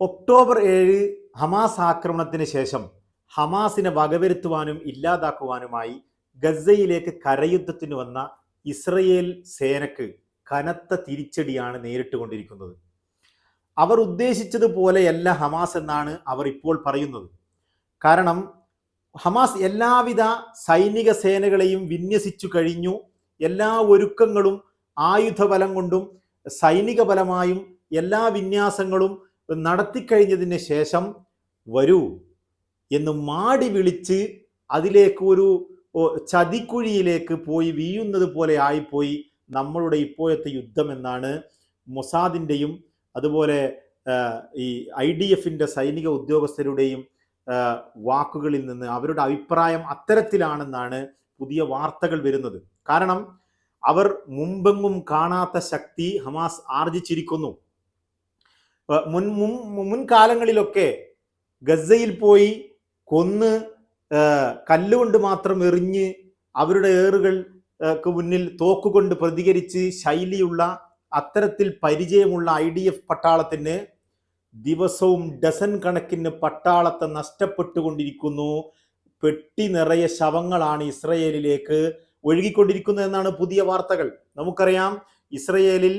October ഏഴ് Hamas ആക്രമണത്തിന് ശേഷം ഹമാസിനെ വകവരുത്തുവാനും ഇല്ലാതാക്കുവാനുമായി ഗസയിലേക്ക് കരയുദ്ധത്തിന് വന്ന ഇസ്രയേൽ സേനക്ക് കനത്ത തിരിച്ചടിയാണ് നേരിട്ടുകൊണ്ടിരിക്കുന്നത്. അവർ ഉദ്ദേശിച്ചതുപോലെയല്ല ഹമാസ് എന്നാണ് അവർ ഇപ്പോൾ പറയുന്നത്. കാരണം ഹമാസ് എല്ലാവിധ സൈനിക സേനകളെയും വിന്യസിച്ചു കഴിഞ്ഞു. എല്ലാ ഒരുക്കങ്ങളും ആയുധബലം കൊണ്ടും സൈനിക ബലമായും എല്ലാ വിന്യാസങ്ങളും നടത്തിക്കഴിഞ്ഞതിന് ശേഷം വരൂ എന്ന് മാടി വിളിച്ച് അതിലേക്ക് ഒരു ചതിക്കുഴിയിലേക്ക് പോയി വീഴുന്നത് പോലെ ആയിപ്പോയി നമ്മളുടെ ഇപ്പോഴത്തെ യുദ്ധം എന്നാണ് മൊസാദിന്റെയും അതുപോലെ ഈ ഐ ഡി എഫിന്റെ സൈനിക ഉദ്യോഗസ്ഥരുടെയും വാക്കുകളിൽ നിന്ന് അവരുടെ അഭിപ്രായം അത്തരത്തിലാണെന്നാണ് പുതിയ വാർത്തകൾ വരുന്നത്. കാരണം അവർ മുമ്പെങ്ങും കാണാത്ത ശക്തി ഹമാസ് ആർജിച്ചിരിക്കുന്നു. മുൻ മുൻ മുൻകാലങ്ങളിലൊക്കെ ഗസയിൽ പോയി കൊന്ന് കല്ലുകൊണ്ട് മാത്രം എറിഞ്ഞ് അവരുടെ ഏറുകൾക്ക് മുന്നിൽ തോക്കുകൊണ്ട് പ്രതികരിച്ച് ശൈലിയുള്ള അത്തരത്തിൽ പരിചയമുള്ള ഐ ഡി എഫ് പട്ടാളത്തിന് ദിവസവും ഡസൻ കണക്കിന് പട്ടാളത്തെ നഷ്ടപ്പെട്ടുകൊണ്ടിരിക്കുന്നു. പെട്ടി നിറയെ ശവങ്ങളാണ് ഇസ്രയേലിലേക്ക് ഒഴുകിക്കൊണ്ടിരിക്കുന്നതെന്നാണ് പുതിയ വാർത്തകൾ. നമുക്കറിയാം ഇസ്രയേലിൽ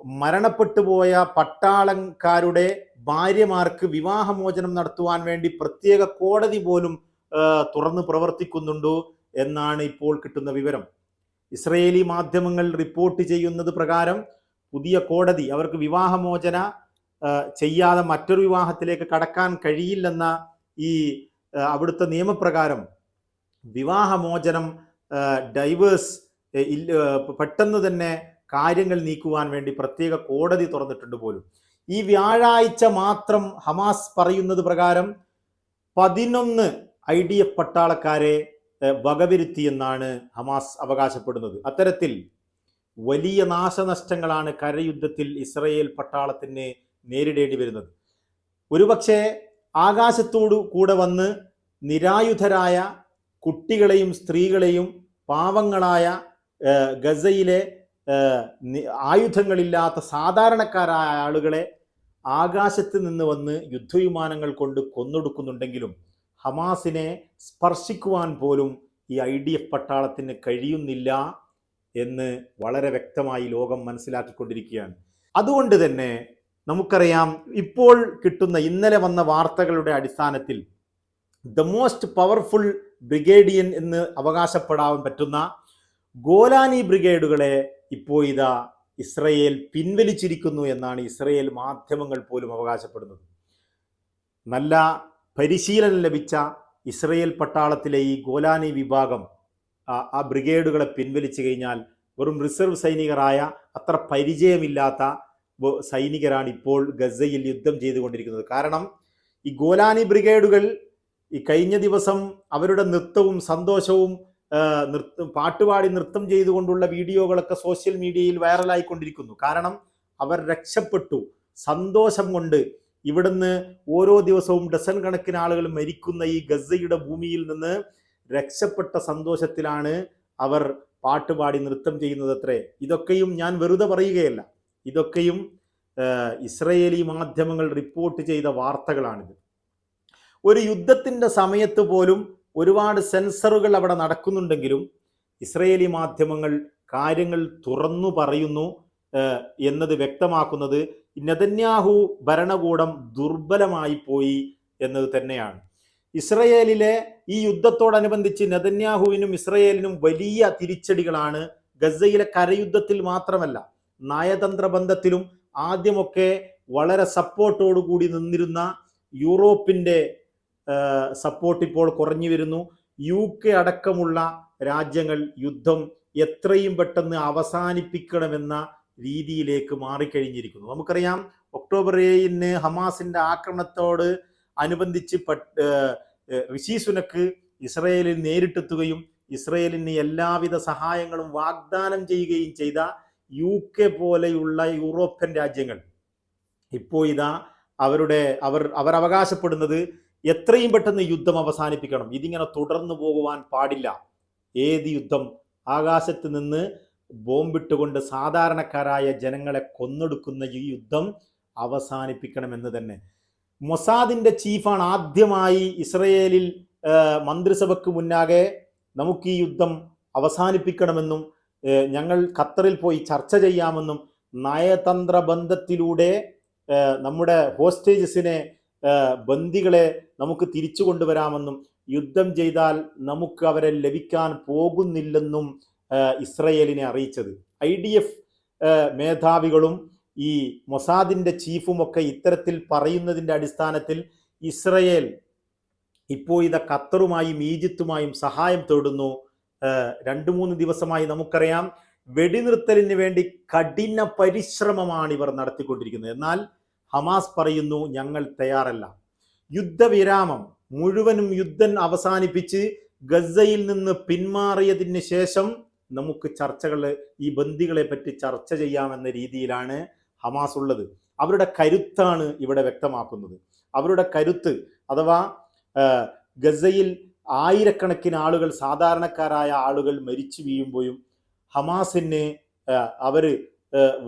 ആ, മരണപ്പെട്ടു പോയ പട്ടാളക്കാരുടെ ഭാര്യമാർക്ക് വിവാഹമോചനം നടത്തുവാൻ വേണ്ടി പ്രത്യേക കോടതി പോലും തുറന്ന് പ്രവർത്തിക്കുന്നുണ്ടോ എന്നാണ് ഇപ്പോൾ കിട്ടുന്ന വിവരം. ഇസ്രയേലി മാധ്യമങ്ങൾ റിപ്പോർട്ട് ചെയ്യുന്നത് പ്രകാരം പുതിയ കോടതി അവർക്ക് വിവാഹമോചന ചെയ്യാതെ മറ്റൊരു വിവാഹത്തിലേക്ക് കടക്കാൻ കഴിയില്ലെന്ന ഈ അവിടുത്തെ നിയമപ്രകാരം വിവാഹമോചനം ഡൈവേഴ്സ് പെട്ടെന്ന് തന്നെ കാര്യങ്ങൾ നീക്കുവാൻ വേണ്ടി പ്രത്യേക കോടതി തുറന്നിട്ടുണ്ട് പോലും. ഈ വ്യാഴാഴ്ച മാത്രം ഹമാസ് പറയുന്നത് പ്രകാരം പതിനൊന്ന് ഐ ഡി എഫ് പട്ടാളക്കാരെ വകവരുത്തിയെന്നാണ് ഹമാസ് അവകാശപ്പെടുന്നത്. അത്തരത്തിൽ വലിയ നാശനഷ്ടങ്ങളാണ് കരയുദ്ധത്തിൽ ഇസ്രയേൽ പട്ടാളത്തിന് നേരിടേണ്ടി വരുന്നത്. ഒരുപക്ഷെ ആകാശത്തോടു കൂടെ വന്ന് നിരായുധരായ കുട്ടികളെയും സ്ത്രീകളെയും പാവങ്ങളായ ഗസയിലെ ആയുധങ്ങളില്ലാത്ത സാധാരണക്കാരായ ആളുകളെ ആകാശത്ത് നിന്ന് വന്ന് യുദ്ധവിമാനങ്ങൾ കൊണ്ട് കൊന്നൊടുക്കുന്നുണ്ടെങ്കിലും ഹമാസിനെ സ്പർശിക്കുവാൻ പോലും ഈ ഐ ഡി എഫ് പട്ടാളത്തിന് കഴിയുന്നില്ല എന്ന് വളരെ വ്യക്തമായി ലോകം മനസ്സിലാക്കിക്കൊണ്ടിരിക്കുകയാണ്. അതുകൊണ്ട് തന്നെ നമുക്കറിയാം ഇപ്പോൾ കിട്ടുന്ന ഇന്നലെ വന്ന വാർത്തകളുടെ അടിസ്ഥാനത്തിൽ ദ മോസ്റ്റ് പവർഫുൾ ബ്രിഗേഡിയൻ എന്ന് അവകാശപ്പെടാൻ പറ്റുന്ന ഗോലാനി ബ്രിഗേഡുകളെ ഇപ്പോൾ ഇതാ ഇസ്രയേൽ പിൻവലിച്ചിരിക്കുന്നു എന്നാണ് ഇസ്രയേൽ മാധ്യമങ്ങൾ പോലും അവകാശപ്പെടുന്നത്. നല്ല പരിശീലനം ലഭിച്ച ഇസ്രയേൽ പട്ടാളത്തിലെ ഈ ഗോലാനി വിഭാഗം ആ- ബ്രിഗേഡുകളെ പിൻവലിച്ചു കഴിഞ്ഞാൽ വെറും റിസർവ് സൈനികരായ അത്ര പരിചയമില്ലാത്ത സൈനികരാണ് ഇപ്പോൾ ഗസയിൽ യുദ്ധം ചെയ്തുകൊണ്ടിരിക്കുന്നത്. കാരണം ഈ ഗോലാനി ബ്രിഗേഡുകൾ ഈ കഴിഞ്ഞ ദിവസം അവരുടെ നൃത്തവും സന്തോഷവും നൃത്തം പാട്ടുപാടി നൃത്തം ചെയ്തുകൊണ്ടുള്ള വീഡിയോകളൊക്കെ സോഷ്യൽ മീഡിയയിൽ വൈറലായിക്കൊണ്ടിരിക്കുന്നു. കാരണം അവർ രക്ഷപ്പെട്ടു. സന്തോഷം കൊണ്ട് ഇവിടുന്ന് ഓരോ ദിവസവും ഡസൻ കണക്കിന് ആളുകൾ മരിക്കുന്ന ഈ ഗസയുടെ ഭൂമിയിൽ നിന്ന് രക്ഷപ്പെട്ട സന്തോഷത്തിലാണ് അവർ പാട്ടുപാടി നൃത്തം ചെയ്യുന്നത് അത്രേ ഇതൊക്കെയും ഞാൻ വെറുതെ പറയുകയല്ല. ഇതൊക്കെയും ഇസ്രയേലി മാധ്യമങ്ങൾ റിപ്പോർട്ട് ചെയ്ത വാർത്തകളാണിത്. ഒരു യുദ്ധത്തിന്റെ സമയത്ത് പോലും ഒരുപാട് സെൻസറുകൾ അവിടെ നടക്കുന്നുണ്ടെങ്കിലും ഇസ്രയേലി മാധ്യമങ്ങൾ കാര്യങ്ങൾ തുറന്നു പറയുന്നു എന്നത് വ്യക്തമാക്കുന്നത് നെതന്യാഹു ഭരണകൂടം ദുർബലമായി പോയി എന്നത് തന്നെയാണ്. ഇസ്രയേലിലെ ഈ യുദ്ധത്തോടനുബന്ധിച്ച് നെതന്യാഹുവിനും ഇസ്രയേലിനും വലിയ തിരിച്ചടികളാണ് ഗസയിലെ കരയുദ്ധത്തിൽ മാത്രമല്ല നയതന്ത്ര ബന്ധത്തിലും ആദ്യമൊക്കെ വളരെ സപ്പോർട്ടോടുകൂടി നിന്നിരുന്ന യൂറോപ്പിന്റെ സപ്പോർട്ട് ഇപ്പോൾ കുറഞ്ഞു വരുന്നു. യു കെ അടക്കമുള്ള രാജ്യങ്ങൾ യുദ്ധം എത്രയും പെട്ടെന്ന് അവസാനിപ്പിക്കണമെന്ന രീതിയിലേക്ക് മാറിക്കഴിഞ്ഞിരിക്കുന്നു. നമുക്കറിയാം ഒക്ടോബർ ഏഴിന് ഹമാസിന്റെ ആക്രമണത്തോട് അനുബന്ധിച്ച് പട്ട് സുനക്ക് ഇസ്രയേലിൽ നേരിട്ടെത്തുകയും ഇസ്രയേലിന് എല്ലാവിധ സഹായങ്ങളും വാഗ്ദാനം ചെയ്യുകയും ചെയ്ത യു കെ പോലെയുള്ള യൂറോപ്യൻ രാജ്യങ്ങൾ. ഇപ്പോൾ ഇതാ അവരുടെ അവർ അവർ അവകാശപ്പെടുന്നത് എത്രയും പെട്ടെന്ന് യുദ്ധം അവസാനിപ്പിക്കണം. ഇതിങ്ങനെ തുടർന്നു പോകുവാൻ പാടില്ല. ഏത് യുദ്ധം? ആകാശത്ത് നിന്ന് ബോംബിട്ടുകൊണ്ട് സാധാരണക്കാരായ ജനങ്ങളെ കൊന്നൊടുക്കുന്ന ഈ യുദ്ധം അവസാനിപ്പിക്കണമെന്ന് തന്നെ. മൊസാദിന്റെ ചീഫാണ് ആദ്യമായി ഇസ്രയേലിൽ മന്ത്രിസഭയ്ക്ക് മുന്നാകെ നമുക്ക് ഈ യുദ്ധം അവസാനിപ്പിക്കണമെന്നും ഞങ്ങൾ ഖത്തറിൽ പോയി ചർച്ച ചെയ്യാമെന്നും നയതന്ത്ര ബന്ധത്തിലൂടെ നമ്മുടെ ഹോസ്റ്റേജസിനെ ബന്ദികളെ നമുക്ക് തിരിച്ചു കൊണ്ടുവരാമെന്നും യുദ്ധം ചെയ്താൽ നമുക്ക് അവരെ ലഭിക്കാൻ പോകുന്നില്ലെന്നും ഇസ്രയേലിനെ അറിയിച്ചത്. ഐ ഡി എഫ് മേധാവികളും ഈ മൊസാദിന്റെ ചീഫുമൊക്കെ ഇത്തരത്തിൽ പറയുന്നതിന്റെ അടിസ്ഥാനത്തിൽ ഇസ്രയേൽ ഇപ്പോൾ ഇത ഖത്തറുമായും ഈജിപ്തുമായും സഹായം തേടുന്നു. രണ്ടു മൂന്ന് ദിവസമായി നമുക്കറിയാം വെടിനിർത്തലിന് വേണ്ടി കഠിന പരിശ്രമമാണ് ഇവർ നടത്തിക്കൊണ്ടിരിക്കുന്നത്. എന്നാൽ ഹമാസ് പറയുന്നു ഞങ്ങൾ തയ്യാറല്ല. യുദ്ധവിരാമം മുഴുവനും യുദ്ധം അവസാനിപ്പിച്ച് ഗസയിൽ നിന്ന് പിന്മാറിയതിന് ശേഷം നമുക്ക് ചർച്ചകൾ ഈ ബന്ദികളെ പറ്റി ചർച്ച ചെയ്യാമെന്ന രീതിയിലാണ് ഹമാസ് ഉള്ളത്. അവരുടെ കരുത്താണ് ഇവിടെ വ്യക്തമാക്കുന്നത്. അവരുടെ കരുത്ത് അഥവാ ഗസയിൽ ആയിരക്കണക്കിന് ആളുകൾ സാധാരണക്കാരായ ആളുകൾ മരിച്ചു വീഴുമ്പോഴും ഹമാസിന് അവർ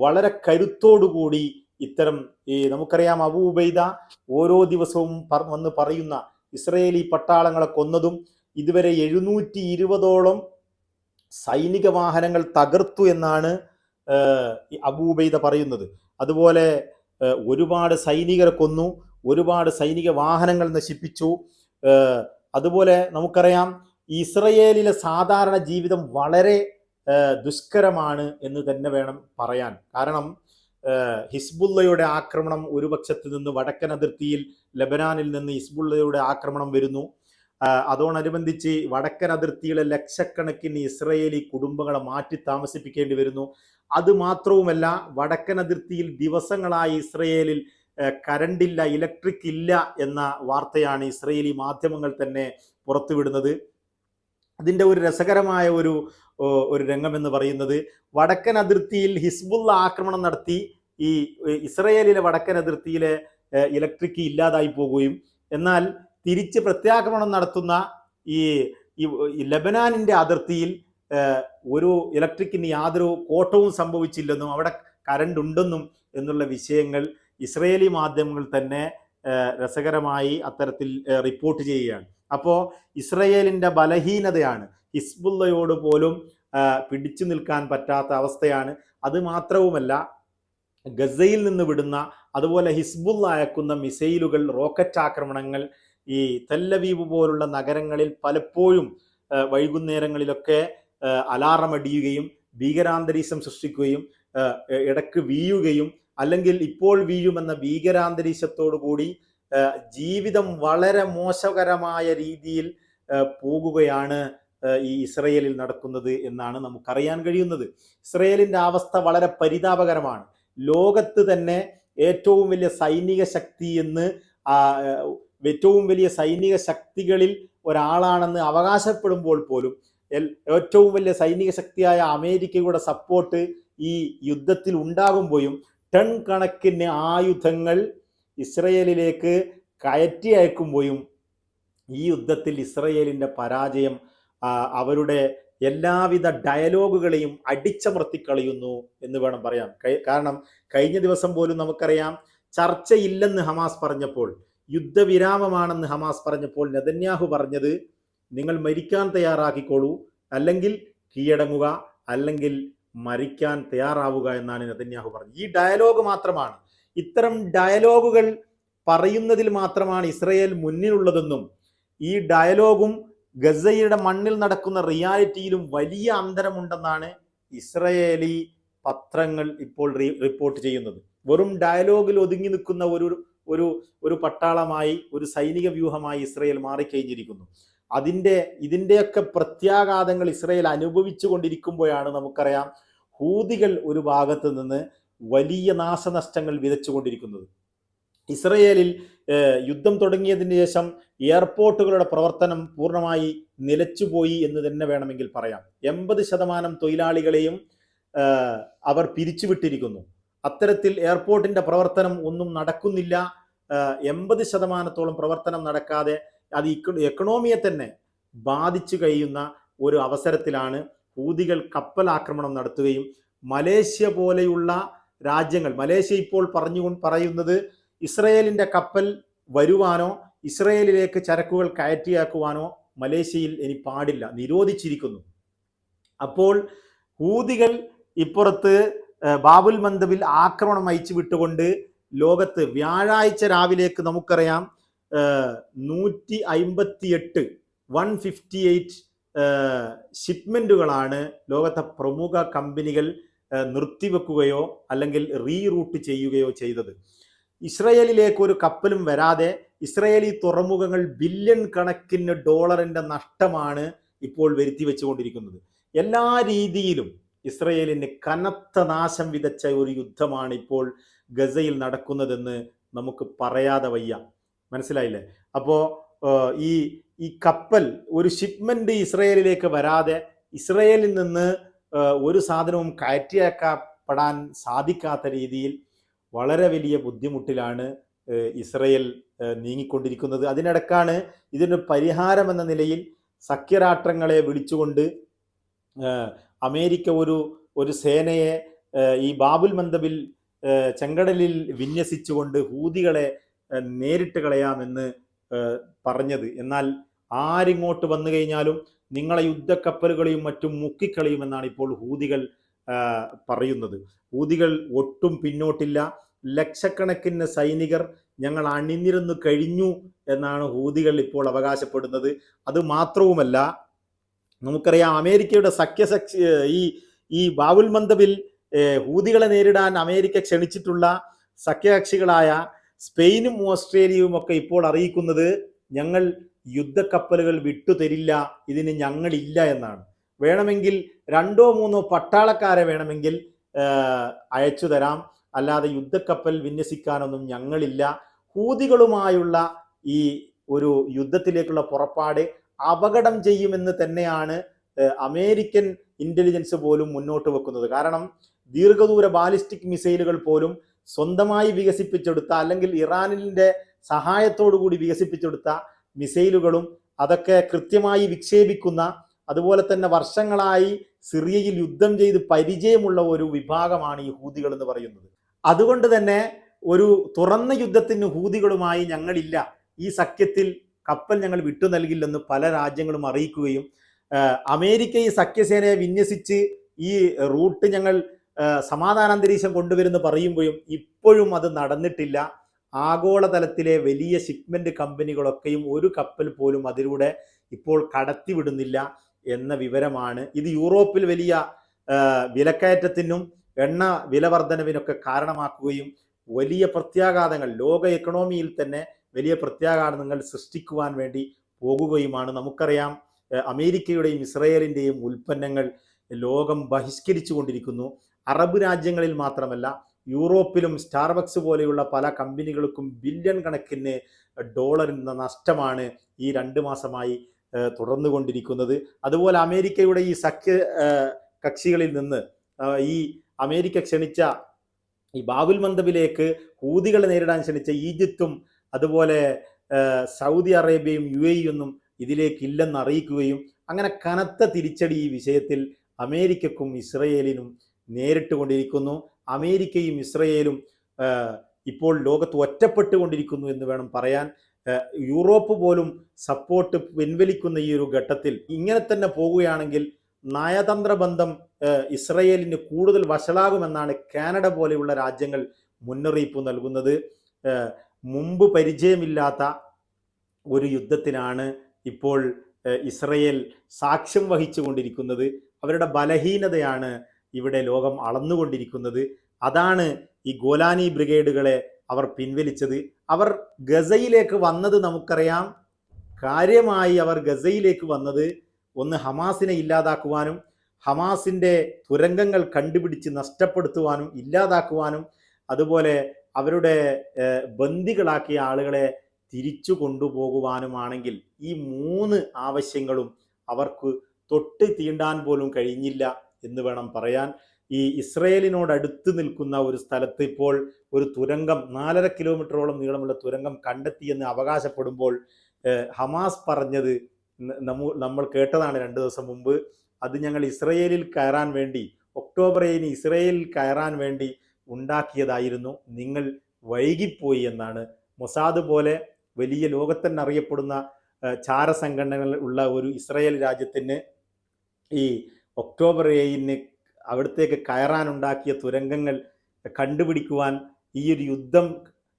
വളരെ കരുത്തോടുകൂടി ഇത്തരം ഈ നമുക്കറിയാം അബൂബൈദ ഓരോ ദിവസവും വന്ന് പറയുന്ന ഇസ്രയേലി പട്ടാളങ്ങളെ കൊന്നതും ഇതുവരെ എഴുന്നൂറ്റി ഇരുപതോളം സൈനിക വാഹനങ്ങൾ തകർത്തു എന്നാണ് അബൂബൈദ പറയുന്നത്. അതുപോലെ ഒരുപാട് സൈനികരെ കൊന്നു ഒരുപാട് സൈനിക വാഹനങ്ങൾ നശിപ്പിച്ചു. അതുപോലെ നമുക്കറിയാം ഇസ്രയേലിലെ സാധാരണ ജീവിതം വളരെ ദുഷ്കരമാണ് എന്ന് തന്നെ വേണം പറയാൻ. കാരണം ഹിസ്ബുള്ളയുടെ ആക്രമണം ഒരു പക്ഷത്ത് നിന്ന് വടക്കൻ അതിർത്തിയിൽ ലബനാനിൽ നിന്ന് ഹിസ്ബുള്ളയുടെ ആക്രമണം വരുന്നു. അതോടനുബന്ധിച്ച് വടക്കൻ അതിർത്തിയിലെ ലക്ഷക്കണക്കിന് ഇസ്രയേലി കുടുംബങ്ങളെ മാറ്റി താമസിപ്പിക്കേണ്ടി വരുന്നു. അത് മാത്രവുമല്ല വടക്കൻ അതിർത്തിയിൽ ദിവസങ്ങളായി ഇസ്രയേലിൽ കരണ്ടില്ല ഇലക്ട്രിക് ഇല്ല എന്ന വാർത്തയാണ് ഇസ്രയേലി മാധ്യമങ്ങൾ തന്നെ പുറത്തുവിടുന്നത്. അതിന്റെ ഒരു രസകരമായ ഒരു ഒരു രംഗമെന്ന് പറയുന്നത് വടക്കൻ അതിർത്തിയിൽ ഹിസ്ബുള്ള ആക്രമണം നടത്തി. ഈ ഇസ്രയേലിലെ വടക്കൻ അതിർത്തിയിലെ ഇലക്ട്രിക് ഇല്ലാതായി പോകുകയും എന്നാൽ തിരിച്ച് പ്രത്യാക്രമണം നടത്തുന്ന ഈ ലബനാനിന്റെ അതിർത്തിയിൽ ഒരു ഇലക്ട്രിക്കിന് യാതൊരു കോട്ടവും സംഭവിച്ചില്ലെന്നും അവിടെ കരണ്ട് ഉണ്ടെന്നും എന്നുള്ള വിഷയങ്ങൾ ഇസ്രയേലി മാധ്യമങ്ങൾ തന്നെ രസകരമായി അത്തരത്തിൽ റിപ്പോർട്ട് ചെയ്യുകയാണ്. അപ്പോൾ ഇസ്രയേലിന്റെ ബലഹീനതയാണ് ഹിസ്ബുള്ളയോട് പോലും പിടിച്ചു നിൽക്കാൻ പറ്റാത്ത അവസ്ഥയാണ്. അത് മാത്രവുമല്ല ഗസയിൽ നിന്ന് വിടുന്ന അതുപോലെ ഹിസ്ബുള്ള അയക്കുന്ന മിസൈലുകൾ റോക്കറ്റ് ആക്രമണങ്ങൾ ഈ തെല്ലവീവ് പോലുള്ള നഗരങ്ങളിൽ പലപ്പോഴും വൈകുന്നേരങ്ങളിലൊക്കെ അലാറം അടിയുകയും ഭീകരാന്തരീക്ഷം സൃഷ്ടിക്കുകയും ഇടയ്ക്ക് വീഴുകയും അല്ലെങ്കിൽ ഇപ്പോൾ വീഴുമെന്ന ഭീകരാന്തരീക്ഷത്തോടു കൂടി ജീവിതം വളരെ മോശകരമായ രീതിയിൽ പോകുകയാണ് ഈ ഇസ്രയേലിൽ നടക്കുന്നത് എന്നാണ് നമുക്കറിയാൻ കഴിയുന്നത്. ഇസ്രയേലിന്റെ അവസ്ഥ വളരെ പരിതാപകരമാണ്. ലോകത്ത് തന്നെ ഏറ്റവും വലിയ സൈനിക ശക്തി എന്ന് ഏറ്റവും വലിയ സൈനിക ശക്തികളിൽ ഒരാളാണെന്ന് അവകാശപ്പെടുമ്പോൾ പോലും ഏറ്റവും വലിയ സൈനിക ശക്തിയായ അമേരിക്കയുടെ സപ്പോർട്ട് ഈ യുദ്ധത്തിൽ ഉണ്ടാകുമ്പോഴും ടൺ കണക്കിന് ആയുധങ്ങൾ ഇസ്രയേലിലേക്ക് കയറ്റി അയക്കുമ്പോഴും ഈ യുദ്ധത്തിൽ ഇസ്രയേലിന്റെ പരാജയം അവരുടെ എല്ലാവിധ ഡയലോഗുകളെയും അടിച്ചമർത്തിക്കളയുന്നു എന്ന് വേണം പറയാം കാരണം കഴിഞ്ഞ ദിവസം പോലും നമുക്കറിയാം ചർച്ചയില്ലെന്ന് ഹമാസ് പറഞ്ഞപ്പോൾ യുദ്ധവിരാമമാണെന്ന് ഹമാസ് പറഞ്ഞപ്പോൾ നെതന്യാഹു പറഞ്ഞത് നിങ്ങൾ മരിക്കാൻ തയ്യാറാക്കിക്കോളൂ അല്ലെങ്കിൽ കീഴടങ്ങുക അല്ലെങ്കിൽ മരിക്കാൻ തയ്യാറാവുക എന്നാണ് നെതന്യാഹു പറഞ്ഞത്. ഈ ഡയലോഗ് മാത്രമാണ്. ഇത്തരം ഡയലോഗുകൾ പറയുന്നതിൽ മാത്രമാണ് ഇസ്രയേൽ മുന്നിലുള്ളതെന്നും ഈ ഡയലോഗും ഗസയുടെ മണ്ണിൽ നടക്കുന്ന റിയാലിറ്റിയിലും വലിയ അന്തരമുണ്ടെന്നാണ് ഇസ്രയേലി പത്രങ്ങൾ ഇപ്പോൾ റിപ്പോർട്ട് ചെയ്യുന്നത്. വെറും ഡയലോഗിൽ ഒതുങ്ങി നിൽക്കുന്ന ഒരു ഒരു ഒരു പട്ടാളമായി ഒരു സൈനിക വ്യൂഹമായി ഇസ്രയേൽ മാറിക്കഴിഞ്ഞിരിക്കുന്നു. അതിന്റെ ഇതിന്റെയൊക്കെ പ്രത്യാഘാതങ്ങൾ ഇസ്രയേൽ അനുഭവിച്ചു കൊണ്ടിരിക്കുമ്പോഴാണ് നമുക്കറിയാം ഹൂതികൾ ഒരു ഭാഗത്ത് നിന്ന് വലിയ നാശനഷ്ടങ്ങൾ വിതച്ചുകൊണ്ടിരിക്കുന്നത്. ഇസ്രയേലിൽ യുദ്ധം തുടങ്ങിയതിന് ശേഷം എയർപോർട്ടുകളുടെ പ്രവർത്തനം പൂർണമായി നിലച്ചുപോയി എന്ന് തന്നെ വേണമെങ്കിൽ പറയാം. എൺപത് ശതമാനം തൊഴിലാളികളെയും അവർ പിരിച്ചുവിട്ടിരിക്കുന്നു. അത്തരത്തിൽ എയർപോർട്ടിന്റെ പ്രവർത്തനം ഒന്നും നടക്കുന്നില്ല. എൺപത് ശതമാനത്തോളം പ്രവർത്തനം നടക്കാതെ അത് എക്കണോമിയെ തന്നെ ബാധിച്ചു കഴിയുന്ന ഒരു അവസരത്തിലാണ് ഹൂതികൾ കപ്പൽ ആക്രമണം നടത്തുകയും മലേഷ്യ പോലെയുള്ള രാജ്യങ്ങൾ മലേഷ്യ ഇപ്പോൾ പറഞ്ഞുകൊണ്ട് പറയുന്നത് ഇസ്രയേലിന്റെ കപ്പൽ വരുവാനോ ഇസ്രയേലിലേക്ക് ചരക്കുകൾ കയറ്റിയാക്കുവാനോ മലേഷ്യയിൽ ഇനി പാടില്ല നിരോധിച്ചിരിക്കുന്നു. അപ്പോൾ ഹൂതികൾ ഇപ്പുറത്ത് ബാബുൽ മന്ദബിൽ ആക്രമണം അയച്ചു വിട്ടുകൊണ്ട് ലോകത്ത് വ്യാഴാഴ്ച രാവിലേക്ക് നമുക്കറിയാം നൂറ്റി അയിമ്പത്തി എട്ട് വൺ ഫിഫ്റ്റി എയ്റ്റ് ഷിപ്മെന്റുകളാണ് ലോകത്തെ പ്രമുഖ കമ്പനികൾ നിർത്തിവെക്കുകയോ അല്ലെങ്കിൽ റീറൂട്ട് ചെയ്യുകയോ ചെയ്തത്. ഇസ്രയേലിലേക്ക് ഒരു കപ്പലും വരാതെ ഇസ്രയേലി തുറമുഖങ്ങൾ ബില്യൺ കണക്കിന് ഡോളറിന്റെ നഷ്ടമാണ് ഇപ്പോൾ വരുത്തി വെച്ചുകൊണ്ടിരിക്കുന്നത്. എല്ലാ രീതിയിലും ഇസ്രയേലിന് കനത്ത നാശം വിതച്ച ഒരു യുദ്ധമാണ് ഇപ്പോൾ ഗസയിൽ നടക്കുന്നതെന്ന് നമുക്ക് പറയാതെ വയ്യ. മനസ്സിലായില്ലേ? അപ്പോൾ ഈ ഈ കപ്പൽ ഒരു ഷിപ്മെന്റ് ഇസ്രയേലിലേക്ക് വരാതെ ഇസ്രയേലിൽ നിന്ന് ഒരു സാധനവും കയറ്റിയാക്കപ്പെടാൻ സാധിക്കാത്ത രീതിയിൽ വളരെ വലിയ ബുദ്ധിമുട്ടിലാണ് ഇസ്രയേൽ നീങ്ങിക്കൊണ്ടിരിക്കുന്നത്. അതിനിടക്കാണ് ഇതിന് പരിഹാരം എന്ന നിലയിൽ സഖ്യരാഷ്ട്രങ്ങളെ വിളിച്ചുകൊണ്ട് അമേരിക്ക ഒരു ഒരു സേനയെ ഈ ബാബുൽ മന്ദബിൽ ചെങ്കടലിൽ വിന്യസിച്ചുകൊണ്ട് ഹൂതികളെ നേരിട്ട് കളയാമെന്ന് പറഞ്ഞത്. എന്നാൽ ആരിങ്ങോട്ട് വന്നു കഴിഞ്ഞാലും നിങ്ങളെ യുദ്ധക്കപ്പലുകളെയും മറ്റും മുക്കിക്കളയുമെന്നാണ് ഇപ്പോൾ ഹൂതികൾ പറയുന്നത്. ഊതികൾ ഒട്ടും പിന്നോട്ടില്ല. ലക്ഷക്കണക്കിന് സൈനികർ ഞങ്ങൾ അണിനിരന്നു കഴിഞ്ഞു എന്നാണ് ഹൂതികൾ ഇപ്പോൾ അവകാശപ്പെടുന്നത്. അത് മാത്രവുമല്ല നമുക്കറിയാം അമേരിക്കയുടെ സഖ്യസഖ്യ ഈ ഈ ബാബുൽ മന്ദബിൽ ഹൂതികളെ നേരിടാൻ അമേരിക്ക ക്ഷണിച്ചിട്ടുള്ള സഖ്യകക്ഷികളായ സ്പെയിനും ഓസ്ട്രേലിയയും ഒക്കെ ഇപ്പോൾ അറിയിക്കുന്നത് ഞങ്ങൾ യുദ്ധക്കപ്പലുകൾ വിട്ടുതരില്ല ഇതിന് ഞങ്ങളില്ല എന്നാണ്. വേണമെങ്കിൽ രണ്ടോ മൂന്നോ പട്ടാളക്കാരെ വേണമെങ്കിൽ അയച്ചു തരാം. അല്ലാതെ യുദ്ധക്കപ്പൽ വിന്യസിക്കാനൊന്നും ഞങ്ങളില്ല. ഹൂതികളുമായുള്ള ഈ ഒരു യുദ്ധത്തിലേക്കുള്ള പുറപ്പാട് അപകടം ചെയ്യുമെന്ന് തന്നെയാണ് അമേരിക്കൻ ഇന്റലിജൻസ് പോലും മുന്നോട്ട് വെക്കുന്നത്. കാരണം ദീർഘദൂര ബാലിസ്റ്റിക് മിസൈലുകൾ പോലും സ്വന്തമായി വികസിപ്പിച്ചെടുത്ത അല്ലെങ്കിൽ ഇറാനിന്റെ സഹായത്തോടു കൂടി വികസിപ്പിച്ചെടുത്ത മിസൈലുകളും അതൊക്കെ കൃത്യമായി വിക്ഷേപിക്കുന്ന അതുപോലെ തന്നെ വർഷങ്ങളായി സിറിയയിൽ യുദ്ധം ചെയ്ത് പരിചയമുള്ള ഒരു വിഭാഗമാണ് ഈ ഹൂതികൾ എന്ന് പറയുന്നത്. അതുകൊണ്ട് തന്നെ ഒരു തുറന്ന യുദ്ധത്തിന് ഹൂതികളുമായി ഞങ്ങളില്ല. ഈ സഖ്യത്തിൽ കപ്പൽ ഞങ്ങൾ വിട്ടു നൽകില്ലെന്ന് പല രാജ്യങ്ങളും അറിയിക്കുകയും അമേരിക്ക ഈ സഖ്യസേനയെ വിന്യസിച്ച് ഈ റൂട്ട് ഞങ്ങൾ സമാധാനാന്തരീക്ഷം കൊണ്ടുവരുന്നു പറയുമ്പോഴും ഇപ്പോഴും അത് നടന്നിട്ടില്ല. ആഗോളതലത്തിലെ വലിയ ഷിപ്മെന്റ് കമ്പനികളൊക്കെയും ഒരു കപ്പൽ പോലും അതിലൂടെ ഇപ്പോൾ കടത്തിവിടുന്നില്ല. എന്ന വിവരമാണ്. ഇത് യൂറോപ്പിൽ വലിയ വിലക്കയറ്റത്തിനും എണ്ണ വിലവർധനവിനൊക്കെ കാരണമാക്കുകയും വലിയ പ്രത്യാഘാതങ്ങൾ ലോക എക്കണോമിയിൽ തന്നെ വലിയ പ്രത്യാഘാതങ്ങൾ സൃഷ്ടിക്കുവാൻ വേണ്ടി പോകുകയുമാണ്. നമുക്കറിയാം അമേരിക്കയുടെയും ഇസ്രയേലിന്റെയും ഉൽപ്പന്നങ്ങൾ ലോകം ബഹിഷ്കരിച്ചു കൊണ്ടിരിക്കുന്നു അറബ് രാജ്യങ്ങളിൽ മാത്രമല്ല യൂറോപ്പിലും സ്റ്റാർബക്സ് പോലെയുള്ള പല കമ്പനികൾക്കും ബില്യൺ കണക്കിന് ഡോളറിന്റെ നഷ്ടമാണ് ഈ രണ്ട് മാസമായി ഏഹ് തുടർന്നുകൊണ്ടിരിക്കുന്നത്. അതുപോലെ അമേരിക്കയുടെ ഈ സഖ്യ കക്ഷികളിൽ നിന്ന് ഈ അമേരിക്ക ക്ഷണിച്ച ഈ ബാബുൽ മന്ദബിലേക്ക് ഹൂതികളെ നേരിടാൻ ക്ഷണിച്ച ഈജിപ്തും അതുപോലെ സൗദി അറേബ്യയും യു എ ഒന്നും ഇതിലേക്ക് ഇല്ലെന്ന് അറിയിക്കുകയും അങ്ങനെ കനത്ത തിരിച്ചടി ഈ വിഷയത്തിൽ അമേരിക്കക്കും ഇസ്രയേലിനും നേരിട്ട് കൊണ്ടിരിക്കുന്നു അമേരിക്കയും ഇസ്രയേലും ഇപ്പോൾ ലോകത്ത് ഒറ്റപ്പെട്ടുകൊണ്ടിരിക്കുന്നു എന്ന് വേണം പറയാൻ. യൂറോപ്പ് പോലും സപ്പോർട്ട് പിൻവലിക്കുന്ന ഈ ഒരു ഘട്ടത്തിൽ ഇങ്ങനെ തന്നെ പോവുകയാണെങ്കിൽ നയതന്ത്ര ബന്ധം ഇസ്രയേലിന് കൂടുതൽ വഷളാകുമെന്നാണ് കാനഡ പോലെയുള്ള രാജ്യങ്ങൾ മുന്നറിയിപ്പ് നൽകുന്നത്. മുമ്പ് പരിചയമില്ലാത്ത ഒരു യുദ്ധത്തിനാണ് ഇപ്പോൾ ഇസ്രയേൽ സാക്ഷ്യം വഹിച്ചു കൊണ്ടിരിക്കുന്നത് അവരുടെ ബലഹീനതയാണ് ഇവിടെ ലോകം അളന്നുകൊണ്ടിരിക്കുന്നത്. അതാണ് ഈ ഗോലാനി ബ്രിഗേഡുകളെ അവർ പിൻവലിച്ചത്. അവർ ഗസയിലേക്ക് വന്നത് നമുക്കറിയാം. കാര്യമായി അവർ ഗസയിലേക്ക് വന്നത് ഒന്ന് ഹമാസിനെ ഇല്ലാതാക്കുവാനും ഹമാസിന്റെ തുരങ്കങ്ങൾ കണ്ടുപിടിച്ച് നഷ്ടപ്പെടുത്തുവാനും ഇല്ലാതാക്കുവാനും അതുപോലെ അവരുടെ ബന്ദികളാക്കിയ ആളുകളെ തിരിച്ചു കൊണ്ടുപോകുവാനുമാണെങ്കിൽ ഈ മൂന്ന് ആവശ്യങ്ങളും അവർക്ക് തൊട്ട് തീണ്ടാൻ പോലും കഴിഞ്ഞില്ല എന്ന് വേണം പറയാൻ. ഈ ഇസ്രയേലിനോട് അടുത്ത് നിൽക്കുന്ന ഒരു സ്ഥലത്ത് ഇപ്പോൾ ഒരു തുരങ്കം നാലര കിലോമീറ്ററോളം നീളമുള്ള തുരങ്കം കണ്ടെത്തിയെന്ന് അവകാശപ്പെടുമ്പോൾ ഹമാസ് പറഞ്ഞത് നമ്മ നമ്മൾ കേട്ടതാണ് രണ്ട് ദിവസം മുമ്പ് അത് ഞങ്ങൾ ഇസ്രയേലിൽ കയറാൻ വേണ്ടി ഒക്ടോബർ ഏഴിന് ഇസ്രയേലിൽ കയറാൻ വേണ്ടി ഉണ്ടാക്കിയതായിരുന്നു. നിങ്ങൾ വൈകിപ്പോയി എന്നാണ്. മൊസാദ് പോലെ വലിയ ലോകത്തന്നെ അറിയപ്പെടുന്ന ചാരസംഘടനകൾ ഉള്ള ഒരു ഇസ്രയേൽ രാജ്യത്തിന് ഈ ഒക്ടോബർ ഏഴിന് അവിടത്തേക്ക് കയറാനുണ്ടാക്കിയ തുരങ്കങ്ങൾ കണ്ടുപിടിക്കുവാൻ ഈ ഒരു യുദ്ധം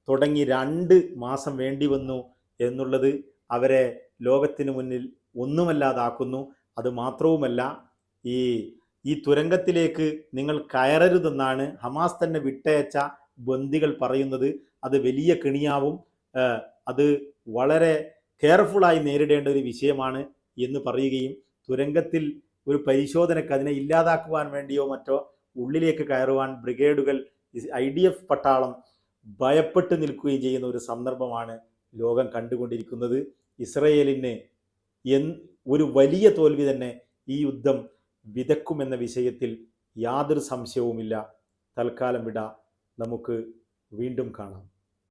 തുടങ്ങി രണ്ട് മാസം വേണ്ടി വന്നു എന്നുള്ളത് അവരെ ലോകത്തിന് മുന്നിൽ ഒന്നുമല്ലാതാക്കുന്നു. അത് മാത്രവുമല്ല ഈ ഈ തുരങ്കത്തിലേക്ക് നിങ്ങൾ കയറരുതെന്നാണ് ഹമാസ് തന്നെ വിട്ടയച്ച ബന്ദികൾ പറയുന്നത്. അത് വലിയ കെണിയാവും. അത് വളരെ കെയർഫുള്ളായി നേരിടേണ്ട ഒരു വിഷയമാണ് എന്ന് പറയുകയും തുരങ്കത്തിൽ ഒരു പരിശോധനയ്ക്ക് അതിനെ ഇല്ലാതാക്കുവാൻ വേണ്ടിയോ മറ്റോ ഉള്ളിലേക്ക് കയറുവാൻ ബ്രിഗേഡുകൾ ഐ ഡി എഫ് പട്ടാളം ഭയപ്പെട്ട് നിൽക്കുകയും ചെയ്യുന്ന ഒരു സന്ദർഭമാണ് ലോകം കണ്ടുകൊണ്ടിരിക്കുന്നത്. ഇസ്രയേലിന് എൻ ഒരു വലിയ തോൽവി തന്നെ ഈ യുദ്ധം വിതക്കുമെന്ന വിഷയത്തിൽ യാതൊരു സംശയവുമില്ല. തൽക്കാലം വിട. നമുക്ക് വീണ്ടും കാണാം.